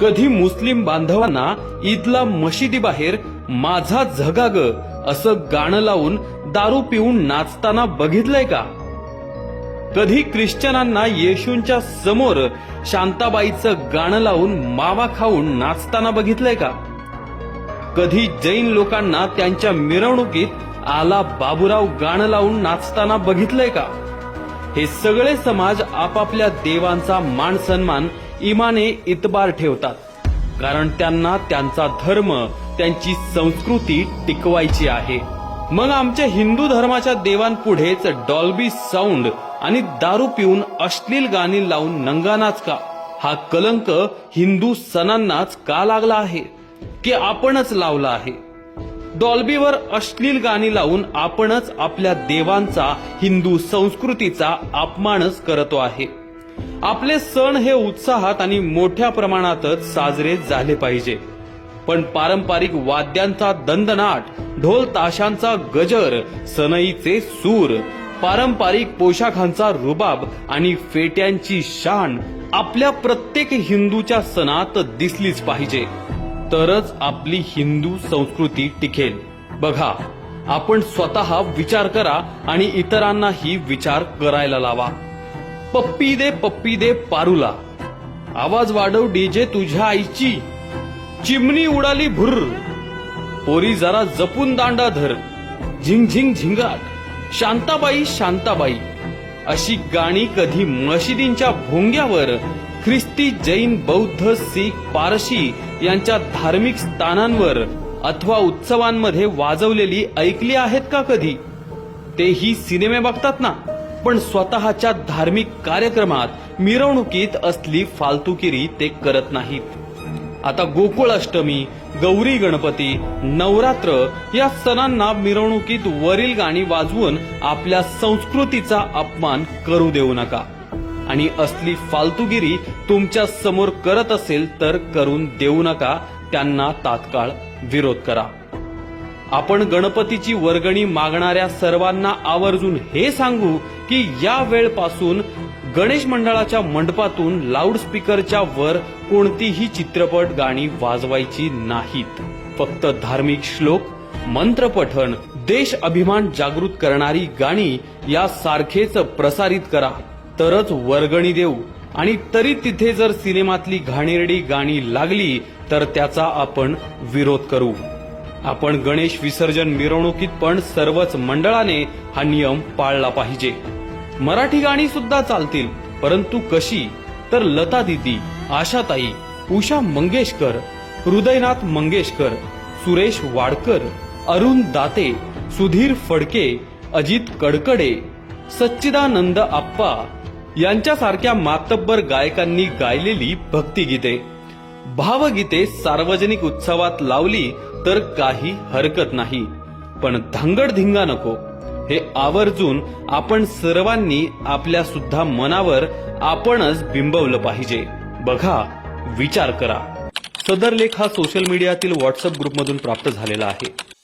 कधी मुस्लिम बांधवांना ईदला मशिदीबाहेर माझा झगाग असं गाणं लावून दारू पिऊन नाचताना बघितलंय का? कधी ख्रिश्चनांना येशूंच्या समोर शांताबाईचं गाणं लावून मावा खाऊन नाचताना बघितलंय का? कधी जैन लोकांना त्यांच्या मिरवणुकीत आला बाबूराव गाणं लावून नाचताना बघितलंय का? हे सगळे समाज आपापल्या देवांचा मान सन्मान इमाने इतबार ठेवतात. कारण त्यांना त्यांचा धर्म त्यांची संस्कृती टिकवायची आहे. मग आमच्या हिंदू धर्माच्या देवांपुढेच डॉल्बी साऊंड आणि दारू पिऊन अश्लील गाणी लावून नंगानाच का? हा कलंक हिंदू सणांनाच का लागला आहे? की आपणच लावला आहे? डॉल्बीवर अश्लील गाणी लावून आपणच आपल्या देवांचा हिंदू संस्कृतीचा अपमानच करतो आहे. आपले सण हे उत्साहात आणि मोठ्या प्रमाणातच साजरे झाले पाहिजे. पण पारंपरिक वाद्यांचा दंदनाट ढोल ताशांचा गजर सनईचे सूर पारंपरिक पोशाखांचा रुबाब आणि फेट्यांची शान आपल्या प्रत्येक हिंदूच्या सणात दिसलीच पाहिजे. तरच आपली हिंदू संस्कृती टिकेल. बघा आपण स्वतः विचार करा आणि इतरांनाही विचार करायला लावा. पप्पी दे पप्पी दे पारूला. आवाज वाढव डीजे तुझ्या आईची. चिमणी उडाली भुर्र पोरी जरा जपून दांडा धर. झिंग झिंग झिंगाट. शांताबाई शांताबाई. अशी गाणी कधी मशिदींच्या भोंग्यावर ख्रिस्ती जैन बौद्ध सिख पारशी यांच्या धार्मिक स्थानांवर अथवा उत्सवांमध्ये वाजवलेली ऐकली आहेत का कधी? तेही सिनेमे बघतात ना? पण स्वतःच्या धार्मिक कार्यक्रमात मिरवणुकीत असली फालतुगिरी ते करत नाहीत. आता गोकुळ अष्टमी गौरी गणपती नवरात्र या सणांना मिरवणुकीत वरील गाणी वाजवून आपल्या संस्कृतीचा अपमान करू देऊ नका. आणि असली फालतुगिरी तुमच्यासमोर करत असेल तर करून देऊ नका त्यांना तात्काळ विरोध करा. आपण गणपतीची वर्गणी मागणाऱ्या सर्वांना आवर्जून हे सांगू की या वेळपासून गणेश मंडळाच्या मंडपातून लाऊडस्पीकरच्या वर कोणतीही चित्रपट गाणी वाजवायची नाहीत. फक्त धार्मिक श्लोक मंत्रपठण देश अभिमान जागृत करणारी गाणी यासारखेच प्रसारित करा. तरच वर्गणी देऊ. आणि तरी तिथे जर सिनेमातली घाणेरडी गाणी लागली तर त्याचा आपण विरोध करू. आपण गणेश विसर्जन मिरवणुकीत पण सर्वच मंडळाने हा नियम पाळला पाहिजे. मराठी गाणी सुद्धा चालतील परंतु कशी? तर लता दिदी आशाताई उषा मंगेशकर हृदयनाथ मंगेशकर सुरेश वाडकर अरुण दाते सुधीर फडके अजित कडकडे सच्चिदानंद आप्पा यांच्यासारख्या मातब्बर गायकांनी गायलेली भक्तिगीते. भावगीते सार्वजनिक उत्सवात लावली तर काही हरकत नाही. पण धांगडधिंगा नको. हे आवर्जून आपण सर्वांनी आपल्या सुद्धा मनावर आपणच बिंबवलं पाहिजे. बघा विचार करा. सदर लेख हा सोशल मीडियातील व्हॉट्सअप ग्रुपमधून प्राप्त झालेला आहे.